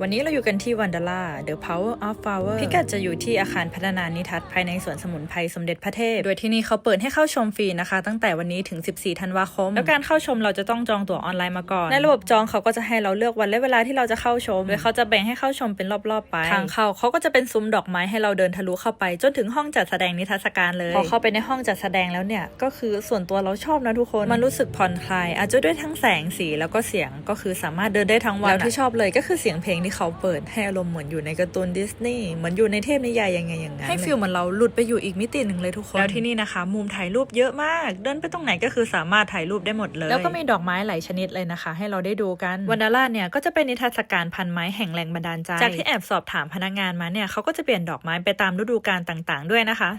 วันนี้เราอยู่กันที่วันดาร่า The Power of Flower พิกัดจะอยู่ที่อาคารพัฒนานิทัศน์ภายในสวนสมุนไพรสมเด็จพระเทพ โดยที่นี่เขาเปิดให้เข้าชมฟรีนะคะ ตั้งแต่วันนี้ถึง 14 ธันวาคม แล้วการเข้าชมเราจะต้องจองตั๋วออนไลน์มาก่อน ในระบบจองเขาก็จะให้เราเลือกวันและเวลาที่เราจะเข้าชม โดยเขาจะแบ่งให้เข้าชมเป็นรอบๆไป ทางเข้าเขาก็จะเป็นซุ้มดอกไม้ให้เราเดินทะลุเข้าไป จนถึงห้องจัดแสดงนิทรรศการเลย พอเข้าไปในห้องจัดแสดงแล้วเนี่ย ก็คือส่วนตัวเราชอบนะทุกคน มันรู้สึกผ่อนคลาย อาจจะด้วยทั้งแสงสีแล้วก็เสียง ก็คือสามารถเดินได้ทั้งวันแล้วที่ชอบเลยก็คือเสียงเพลงที่เขาเปิดให้อารมณ์เหมือนอยู่ในการ์ตูนดิสนีย์เหมือนอยู่ในเทพนิยายยังไงอย่างนั้นให้ฟีลเหมือนเราหลุดไปอยู่อีกมิติหนึ่งเลยทุกคน แล้วที่นี่นะคะ มุมถ่ายรูปเยอะมาก เดินไปตรงไหนก็คือสามารถถ่ายรูปได้หมดเลย แล้วก็มีดอกไม้หลายชนิดเลยนะคะ ให้เราได้ดูกันวันดาร่าเนี่ยก็จะเป็นนิทรรศการพันไม้แห่งแรงบันดาลใจจากที่แอบสอบถามพนักงานมาเนี่ยเขาก็จะเปลี่ยนดอกไม้ไปตามฤดูกาลต่าง ๆ ด้วยนะคะ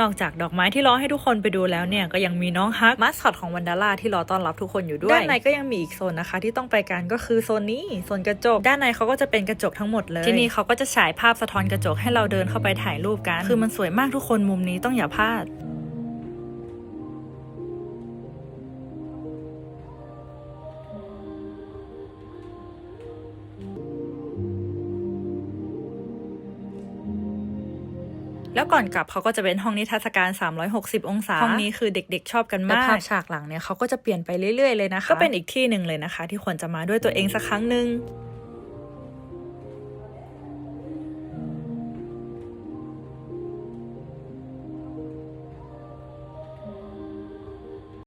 นอกจากดอกไม้ที่รอให้ทุกคนไปดูแล้วเนี่ยก็ยังมีน้องฮักมาสคอตของวันดาร่าที่รอต้อนรับทุกคนอยู่ด้วยด้านในก็ยังมีอีกโซนนะคะ ที่ต้องไปกันก็คือโซนนี้โซนกระจก ด้านในเขาก็จะเป็นกระจกทั้งหมดเลย ที่นี่เขาก็จะฉายภาพสะท้อนกระจกให้เราเดินเข้าไปถ่ายรูปกัน คือมันสวยมากทุกคนมุมนี้ต้องอย่าพลาด แล้วก่อนกลับเขาก็จะเป็นห้องนิทรรศการ 360 องศา ห้องนี้คือเด็กๆ ชอบกันมากภาพฉากหลังเนี่ยเขาก็จะเปลี่ยนไปเรื่อยๆเลยนะคะ ก็เป็นอีกที่หนึ่งเลยนะคะ ที่ควรจะมาด้วยตัวเองสักครั้งหนึ่ง